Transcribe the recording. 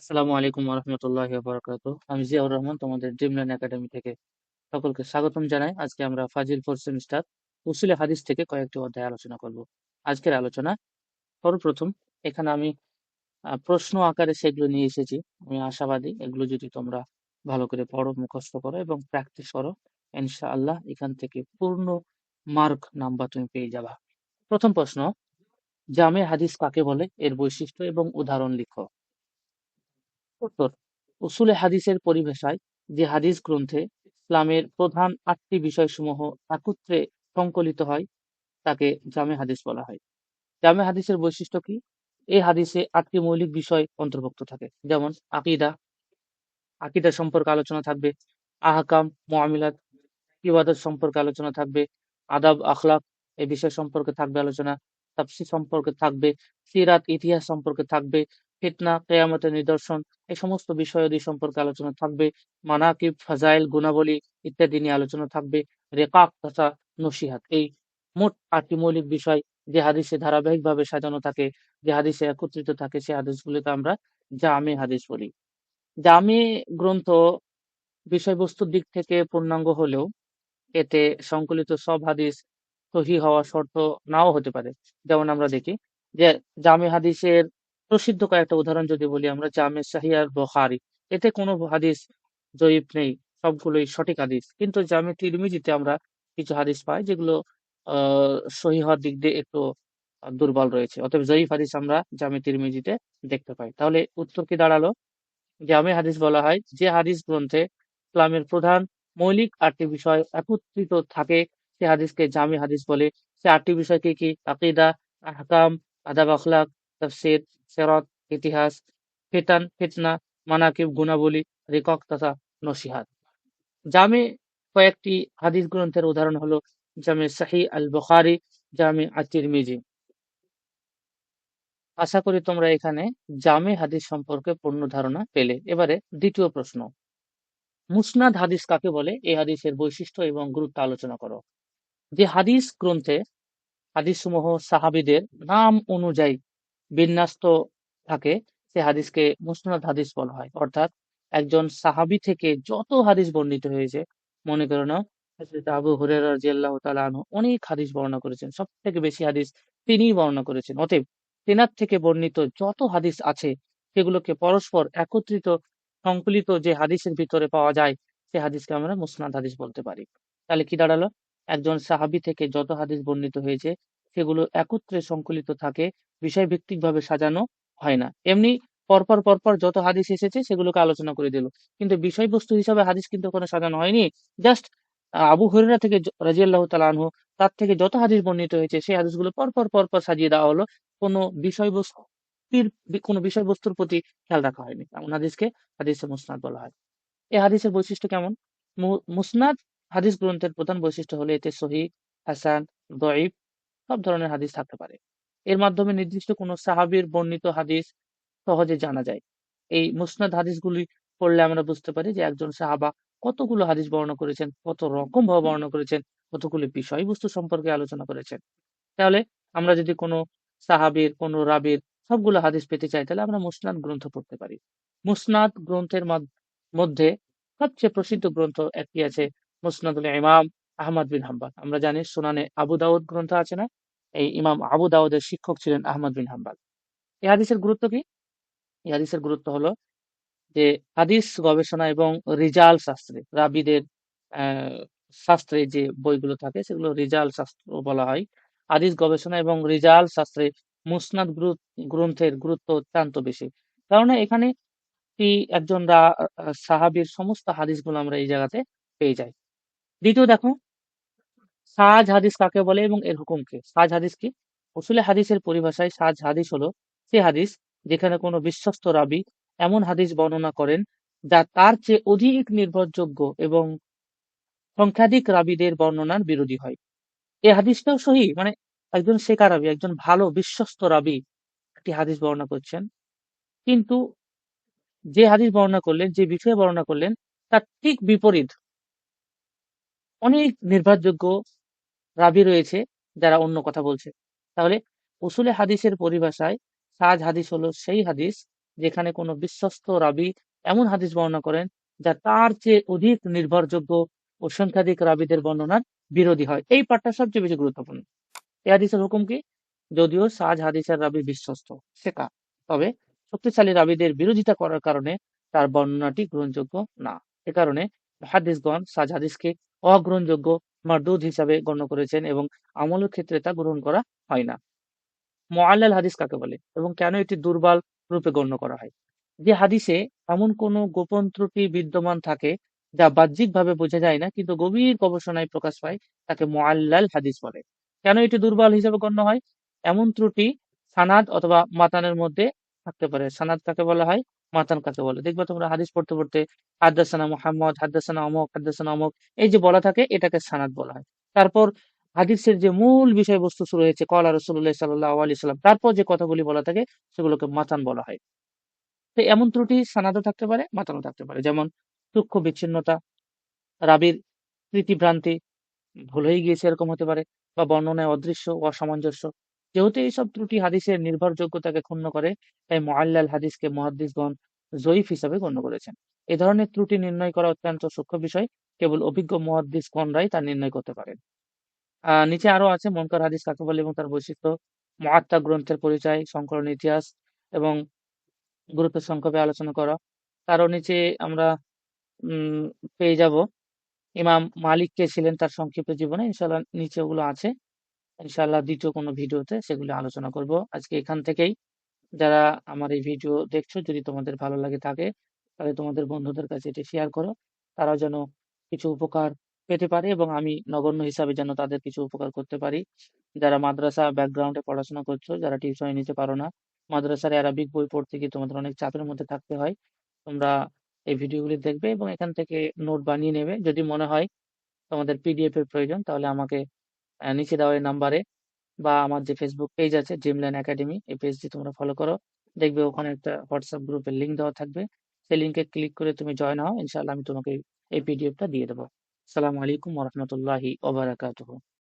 আসসালামু আলাইকুম রহমতুল্লাহ বরকাত আমি জিয়াউর রহমান, তোমাদের ড্রিমল্যান্ড একাডেমি থেকে সকলকে স্বাগতম জানাই। আজকে আমরা ফাজিল ফোর সেমিস্টার উসুলে হাদিস থেকে কয়েকটি অধ্যায় আলোচনা করব। আজকের আলোচনা সর্বপ্রথম, এখানে আমি প্রশ্ন আকারে সেগুলো নিয়ে এসেছি। আমি আশাবাদী এগুলো যদি তোমরা ভালো করে পড়ো, মুখস্থ করো এবং প্র্যাকটিস করো, ইনশাআল্লাহ এখান থেকে পূর্ণ মার্ক নাম্বার তুমি পেয়ে যাবা। প্রথম প্রশ্ন, জামে হাদিস কাকে বলে? এর বৈশিষ্ট্য এবং উদাহরণ লিখো। উত্তর। উসুলে হাদিসের পরিভাষায় যে হাদিস গ্রন্থে ইসলামের প্রধান আটটি বিষয়সমূহ একত্রে সংকলিত হয়, তাকে জামে হাদিস বলা হয়। জামে হাদিসের বৈশিষ্ট্য কি? এই হাদিসে আটটি মৌলিক বিষয় অন্তর্ভুক্ত থাকে, যেমন আকিদা। আকিদা সম্পর্কে আলোচনা থাকবে, আহকাম, মুআমিলাত, ইবাদত সম্পর্কে আলোচনা থাকবে, আদাব, আখলাক এই বিষয় সম্পর্কে থাকবে আলোচনা, তাফসীর সম্পর্কে থাকবে, সিরাত, ইতিহাস সম্পর্কে থাকবে ফিতনা, কেয়ামতের নিদর্শন, এই সমস্ত বিষয়াদি সম্পর্কে আলোচনা থাকবে। মানাকিব, ফাজাইল, গুণাবলী ইত্যাদি নিয়ে আলোচনা থাকবে। রেকাক তথা নসিহাত, এই মোট আটটি মৌলিক বিষয় যে হাদিসে ধারাবাহিকভাবে সাজানো থাকে, যে হাদিসে একত্রিত থাকে সেই হাদিসগুলিকে আমরা জামে হাদিস বলি। জামে গ্রন্থ বিষয়বস্তুর দিক থেকে পূর্ণাঙ্গ হলেও এতে সংকলিত সব হাদিস সহি হওয়া শর্ত নাও হতে পারে। যেমন আমরা দেখি যে জামে হাদিসের প্রসিদ্ধ কয়েকটা উদাহরণ যদি বলি আমরা, জামে সাহিয়ার বখারি। এতে কোনো হাদিস জয়ীফ নেই, সবগুলোই সঠিক হাদিস। কিন্তু জামে তিরমিজিতে আমরা কিছু হাদিস পাই যেগুলো সহি হওয়ার দিক দিয়ে একটু দুর্বল রয়েছে। অতএব জয়ীফ হাদিস আমরা জামে তিরমিজিতে দেখতে পাই। তাহলে উত্তর কি দাঁড়াল? জামে হাদিস বলা হয়, যে হাদিস গ্রন্থে ইসলামের প্রধান মৌলিক আটটি বিষয় একত্রিত থাকে, সে হাদিসকে জামি হাদিস বলে। সে আটটি বিষয় কি? কি আকিদা, আহকাম আদাব আখলাক তাফসির, সেরত, ইতিহাস, ফিতান, ফিতনা, মানাকিব, গুণাবলী, রেকক তথা নসিহাত। জামে কয়েকটি হাদিস গ্রন্থের উদাহরণ হলো জামে সাহি আল বুখারী জামে আত-তিরমিজি আশা করি তোমরা এখানে জামে হাদিস সম্পর্কে পূর্ণ ধারণা পেলে। এবারে দ্বিতীয় প্রশ্ন। মুসনাদ হাদিস কাকে বলে? এই হাদিসের বৈশিষ্ট্য এবং গুরুত্ব আলোচনা করো। যে হাদিস গ্রন্থে হাদিসসমূহ সাহাবিদের নাম অনুযায়ী বিন্যস্ত থাকে, সে হাদিসকে মুসনাদ হাদিস বলা হয়। অর্থাৎ একজন সাহাবী থেকে যত হাদিস বর্ণিত হয়েছে, মনে করো না আবু তাআলা আনহু অনেক হাদিস বর্ণনা করেছেন। সব থেকে বেশি হাদিস তিনিই বর্ণনা করেছেন। অতএব তেনার থেকে বর্ণিত যত হাদিস আছে, সেগুলোকে পরস্পর একত্রিত, সংকলিত যে হাদিসের ভিতরে পাওয়া যায়, সে হাদিসকে আমরা মুসনাদ হাদিস বলতে পারি। তাহলে কি দাঁড়াল? একজন সাহাবী থেকে যত হাদিস বর্ণিত হয়েছে সেগুলো একত্রে সংকলিত থাকে বিষয়ভিত্তিক ভাবে সাজানো হয় না। এমনি পরপর পরপর যত হাদিস এসেছে সেগুলোকে আলোচনা করে দিল। কিন্তু বিষয়বস্তু হিসাবে হাদিস কিন্তু ওখানে সাজানো হয়নি। জাস্ট আবু হরিরা থেকে রাজিয়াল্লাহু তাআলা আনহু, তার থেকে যত হাদিস বর্ণিত হয়েছে সেই হাদিসগুলো পরপর পরপর সাজিয়ে দেওয়া হলো। কোনো বিষয়বস্তুর কোনো বিষয়বস্তুর প্রতি খেয়াল রাখা হয়নি। এমন হাদিসকে হাদিসে মুসনাদ বলা হয়। এই হাদিসের বৈশিষ্ট্য কেমন? মুসনাদ হাদিস গ্রন্থের প্রধান বৈশিষ্ট্য হলো এতে সহি, হাসান, দঈফ সব ধরনের হাদিস থাকতে পারে। এর মাধ্যমে নির্দিষ্ট কোনো সাহাবীর বর্ণিত হাদিস সহজে জানা যায়। এই মুসনাদ হাদিসগুলি পড়লে আমরা বুঝতে পারি যে একজন সাহাবা কতগুলো হাদিস বর্ণনা করেছেন, কত রকম ভাবে বর্ণনা করেছেন, কতগুলো বিষয়বস্তু সম্পর্কে আলোচনা করেছেন। তাহলে আমরা যদি কোনো সাহাবীর, কোনো রাবীর সবগুলো হাদিস পেতে চাই, তাহলে আমরা মুসনাদ গ্রন্থ পড়তে পারি। মুসনাদ গ্রন্থের মধ্যে সবচেয়ে প্রসিদ্ধ গ্রন্থ একটি আছে মুসনাদুল ইমাম। আহমদ বিন হাম্বাল। আমরা জানি সুনানে আবু দাউদ গ্রন্থ আছে না? এই ইমাম আবু দাউদের শিক্ষক ছিলেন আহমদ বিন হাম্বাল। এই হাদিসের গুরুত্ব কি? এই হাদিসের গুরুত্ব হলো যে হাদিস, গবেষণা এবং রিজাল শাস্ত্রে, রাবিদের শাস্ত্রে যে বইগুলো থাকে, সেগুলো রিজাল শাস্ত্র বলা হয়। হাদিস, গবেষণা এবং রিজাল শাস্ত্রে মুসনাদ গ্রন্থের গুরুত্ব অত্যন্ত বেশি। কারণ এখানে একজন সাহাবীর সমস্ত হাদিসগুলো আমরা এই জায়গাতে পেয়ে যাই। দ্বিতীয় দেখো সাজ হাদিস কাকে বলে এবং এর হুকুম কি সাজ হাদিস কি? উসুলে হাদিসের পরিভাষায় সাজ হাদিস হলো সে হাদিস যেখানে কোনো বিশ্বস্ত রাবী এমন হাদিস বর্ণনা করেন যা তার চেয়ে অধিক নির্ভরযোগ্য এবং সংখ্যাধিক রাবিদের বর্ণনার বিরোধী হয়। এই হাদিসটাও সহি মানে একজন শেখা রাবী, একজন ভালো বিশ্বস্ত রাবি একটি হাদিস বর্ণনা করছেন। কিন্তু যে হাদিস বর্ণনা করলেন, যে বিষয়ে বর্ণনা করলেন, তার ঠিক বিপরীত অনেক নির্ভরযোগ্য রাবী রয়েছে, যারা অন্য কথা বলছে। তাহলে উসুলে হাদিসের পরিভাষায় সাজ হাদিস হলো সেই হাদিস যেখানে কোনো বিশ্বস্ত রাবি এমন হাদিস বর্ণনা করেন যা তার চেয়ে অধিক নির্ভরযোগ্য ও সংখ্যাধিক রাবিদের বর্ণনার বিরোধী হয়। এই পাঠটা সবচেয়ে বেশি গুরুত্বপূর্ণ। এই হাদিসের হুকুম কি? যদিও সাজ হাদিসের রাবি বিশ্বস্ত শেখা তবে শক্তিশালী রাবিদের বিরোধিতা করার কারণে তার বর্ণনাটি গ্রহণযোগ্য না। এ কারণে হাদিসগণ সাজ হাদিসকে অগ্রহণযোগ্য মারদুদ হিসাবে গণ্য করেছেন এবং আমলের ক্ষেত্রে তা গ্রহণ করা হয় না। মোয়াল্লাল হাদিস কাকে বলে? এবং কেন এটি দুর্বল রূপে গণ্য করা হয়? যে হাদিসে এমন কোনো গোপন ত্রুটি বিদ্যমান থাকে যা বাহ্যিকভাবে বোঝা যায় না, কিন্তু গভীর গবেষণায় প্রকাশ পায় তাকে মোয়াল্লাল হাদিস বলে। কেন এটি দুর্বল হিসেবে গণ্য হয়? এমন ত্রুটি সানাদ অথবা মাতানের মধ্যে থাকতে পারে। সানাদ কাকে বলা হয়? মাতান কাকে বলে? দেখবে তোমরা হাদিস পড়তে পড়তে হাদ্দাসানা মোহাম্মদ, হাদ্দাসানা অমক হাদ্দাসানা অমক, এই যে বলা থাকে এটাকে সানাদ বলা হয়। তারপর হাদিসের যে মূল বিষয়বস্তু শুরু হয়েছে, কলা রসুল্লাহ সাল্লাহ আলি সাল্লাম, তারপর যে কথাগুলি বলা থাকে সেগুলোকে মাতান বলা হয়। তো এমন ত্রুটি সানাদও থাকতে পারে মাতানও থাকতে পারে। যেমন সূক্ষ্ম বিচ্ছিন্নতা, রাবির স্মৃতিভ্রান্তি ভুল হয়ে গিয়েছে এরকম হতে পারে, বা বর্ণনায় অদৃশ্য, অসামঞ্জস্য। যেহেতু এইসব ত্রুটি হাদিসের নির্ভরযোগ্যতাকে ক্ষুণ্ণ করে, তাই মোয়াল্লাল হাদিসকে মহাদ্দিসগণ জয়ীফ হিসাবে গণ্য করেছেন। এ ধরনের ত্রুটি নির্ণয় করা অত্যন্ত সূক্ষ্ম বিষয়। কেবল অভিজ্ঞ মহাদ্দিসগণরাই তা নির্ণয় করতে পারেন। নিচে আরও আছে মনকার হাদিস কাকে বলে এবং তার বৈশিষ্ট্য মহাত্মা গ্রন্থের পরিচয়, সংকলন ইতিহাস এবং গুরুত্ব সংক্ষেপে আলোচনা করা। তারও নিচে আমরা পেয়ে যাব। ইমাম মালিক কে ছিলেন তার সংক্ষিপ্ত জীবনে ইনশাল্লাহ নিচে ওগুলো আছে। ইনশাল্লাহ দ্বিতীয় কোনো ভিডিওতে সেগুলো আলোচনা করব। আজকে এখান থেকেই যারা আমার এই ভিডিও দেখছ, যদি তোমাদের ভালো লাগে থাকে, তাহলে তোমাদের বন্ধুদের কাছে এটি শেয়ার করো। তারাও যেন কিছু উপকার পেতে পারে এবং আমি নগণ্য হিসাবে যেন তাদের কিছু উপকার করতে পারি। যারা মাদ্রাসা ব্যাকগ্রাউন্ডে পড়াশোনা করছ, যারা টিউশনে নিতে পারো না, মাদ্রাসার অ্যারাবিক বই পড়তে গিয়ে তোমাদের অনেক চাপের মধ্যে থাকতে হয়, তোমরা এই ভিডিওগুলি দেখবে এবং এখান থেকে নোট বানিয়ে নেবে। যদি মনে হয় তোমাদের পিডিএফ এর প্রয়োজন, তাহলে আমাকে নিচে দেওয়া এই নাম্বারে বা আমার যে ফেসবুক পেজ আছে জিমল্যান্ড একাডেমি এই পেজটি তোমরা ফলো করো। দেখবে ওখানে একটা হোয়াটসঅ্যাপ গ্রুপের লিঙ্ক দেওয়া থাকবে। সেই লিঙ্কে ক্লিক করে তুমি জয়েন হও, ইনশাআল্লাহ আমি তোমাকে এই পিডিএফটা দিয়ে দেবো। আসসালামু আলাইকুম ওরহমতুল্লাহি ওবারাকাতুহু